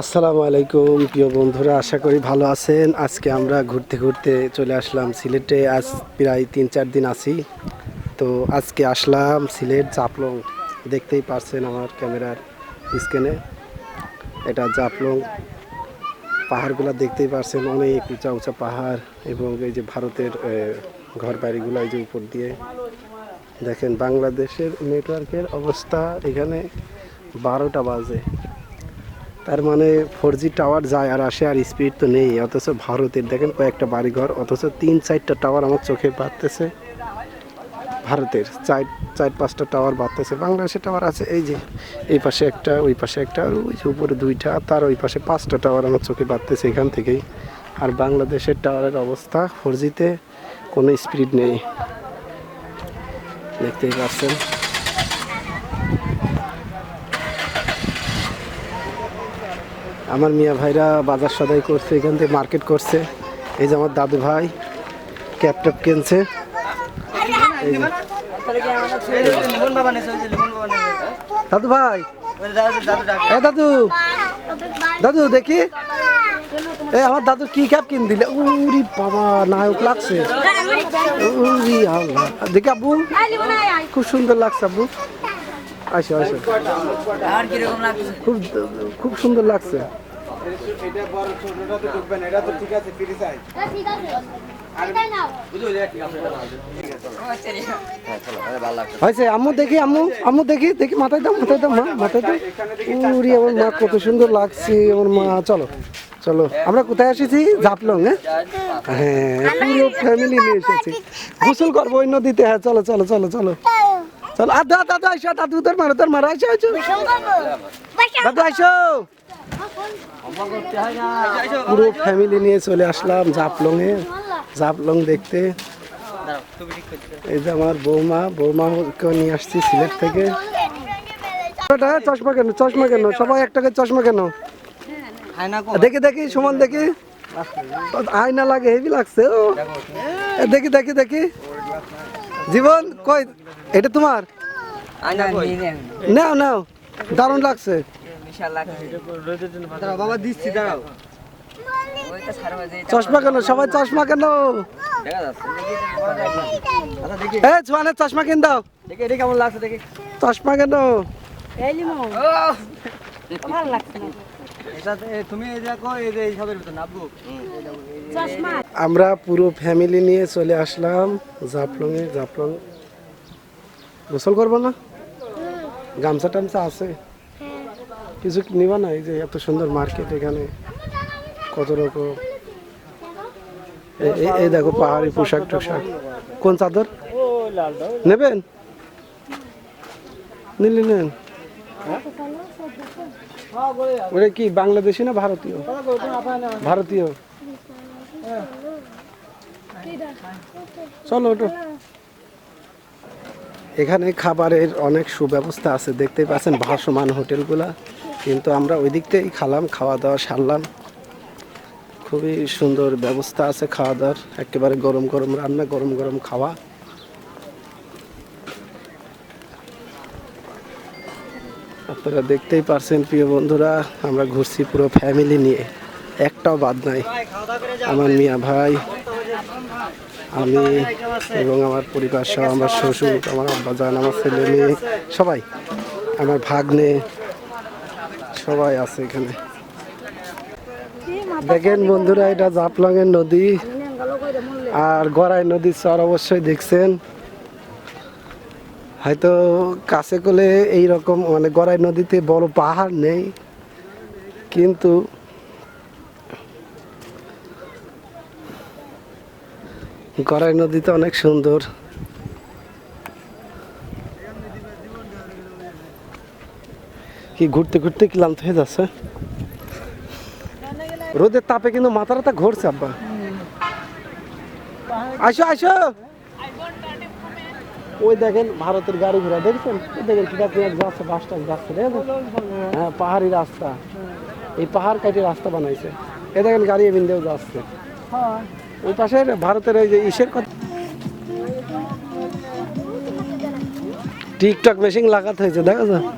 আসসালামু আলাইকুম, প্রিয় বন্ধুরা, আশা করি ভালো আছেন। আজকে আমরা ঘুরতে ঘুরতে চলে আসলাম সিলেটে। আজ প্রায় তিন চার দিন আছি। তো আজকে আসলাম সিলেট জাপলং দেখতেই পারছেন আমার ক্যামেরার স্ক্রিনে। এটা জাপলং পাহাড়গুলো দেখতেই পারছেন, অনেক উঁচা উঁচা পাহাড় এবং এই যে ভারতের ঘর বাড়িগুলো এই যে উপর দিয়ে। দেখেন বাংলাদেশের নেটওয়ার্কের অবস্থা এখানে বারোটা বাজে। তার মানে ফোর জি টাওয়ার যায় আর আসে আর স্পিড তো নেই, অথচ ভারতের দেখেন কয়েকটা বাড়িঘর, অথচ তিন চারটা টাওয়ার আমার চোখে বাড়তেছে ভারতের চার চার পাঁচটা টাওয়ার বাড়তেছে বাংলাদেশের টাওয়ার আছে, এই যে এই পাশে একটা, ওই পাশে একটা, আর ওই যে উপরে দুইটা, তার ওই পাশে পাঁচটা টাওয়ার আমার চোখে বাড়তেছে এখান থেকেই। আর বাংলাদেশের টাওয়ারের অবস্থা ফোর জিতে কোনো স্পিড নেই। দেখতেই পাচ্ছেন। আমার মিয়া ভাইরা বাজার সদাই করছে, এখান থেকে মার্কেট করছে। এই যে আমার দাদু ভাই, ক্যাপ ট্যাপ কিনছে। দাদু ভাই। দাদু। দাদু, দেখি। এ, আমার দাদু কি ক্যাপ কিন দিলে উরি বাবা, নায়ক লাগছে। উরি আল্লাহ। দেখি আব্বু। খুব সুন্দর লাগছে আব্বু। আসো আসো। খুব খুব সুন্দর লাগছে। হয়েছে আম্মু দেখি আম্মু আম্মু দেখি দেখি মাথায় দাও মাথায় দাও মা মাথায় দাও। উরি আমার মা কত সুন্দর লাগছে আমার মা। চলো চলো। আমরা কোথায় এসেছি? জাপলং হ্যাঁ? হ্যাঁ পুরো ফ্যামিলি নিয়ে এসেছি। গোসল করব ওই নদীতে হ্যাঁ চলো চলো চলো চলো। চলো আর দাদা দাদা আইসো দাদু তোর মারো তোর মারো আইসো আইসো দাদু আইসো পুরো ফ্যামিলি নিয়ে চলে আসলাম জাপলং এ জাপলং দেখতে। এই যে আমার বৌমা, বৌমাকে নিয়ে আসছি সিলেট থেকে। চশমা কেন চশমা কেন? সবাই এক টাকার চশমা কেন? দেখি দেখি, সমান দেখি। আয়না লাগে, হেভি লাগছে, ও। দেখি দেখি দেখি। জীবন, কই? এটা তোমার? নাও নাও। দারুণ লাগছে। বাবা দিচ্ছি দাঁড়াও। চশমা কেন? সবাই চশমা কেন? আচ্ছা এ ছোয়ানের চশমা কিন দাও। দেখি কেমন লাগছে দেখি। চশমা কেন? আমরা পুরো ফ্যামিলি নিয়ে চলে আসলাম জাফলং এ জাফলং। গোসল করব না? গামছা টামছা আছে। কিছু নিবা না এই যে এত সুন্দর মার্কেট এখানে। কত রকম? এই- দেখো পাহাড়ি পোশাক টোশাক। কোন চাদর? নেবেন? নিলে নেন। ওটা কি বাংলাদেশি না ভারতীয়? ভারতীয়। চলো ওটো। এখানে খাবারের অনেক সুব্যবস্থা আছে, দেখতেই পাচ্ছেন ভাসমান হোটেলগুলা। কিন্তু আমরা ওই দিক থেকেই খালাম, খাওয়া দাওয়া সারলাম। খুবই সুন্দর ব্যবস্থা আছে খাওয়া দাওয়ার, একেবারে গরম গরম রান্না, গরম গরম খাওয়া। আপনারা দেখতেই পারছেন, প্রিয় বন্ধুরা, আমরা ঘুরছি পুরো ফ্যামিলি নিয়ে। একটাও বাদ নাই। আমার মিয়া ভাই আমি এবং আমার পরিবার সহ, আমার শ্বশুর, আমার আব্বা জান, আমার ছেলে মেয়ে, সবাই, আমার ভাগ্নে, সবাই আছে এখানে। দেখেন বন্ধুরা, এটা জাপলংয়ের নদী আর গড়াই নদীর চর অবশ্যই দেখছেন। হয়তো কাছে কোলে এইরকম মানে গড়াই নদীতে বড় পাহাড় নেই, কিন্তু গড়াই নদীতে অনেক সুন্দর। কি ঘুরতে ঘুরতে ক্লান্ত হয়ে যাচ্ছে? রোদের তাপে কিন্তু মাথা রাতা ঘুরছে, আব্বা। আসো আসো ওই দেখেন ভারতের গাড়ি ঘোড়া, দেখছেন? ওই দেখেন যাচ্ছে, বাস টাস যাচ্ছে হ্যাঁ পাহাড়ি রাস্তা। এই পাহাড় কাটে রাস্তা বানাইছে। এ দেখেন গাড়ি এমনিতেও যাচ্ছে। ওই পাশে ভারতের এই যে ইসের কথা। টিকটক মেশিন লাগাতে হয়েছে দেখা যাতে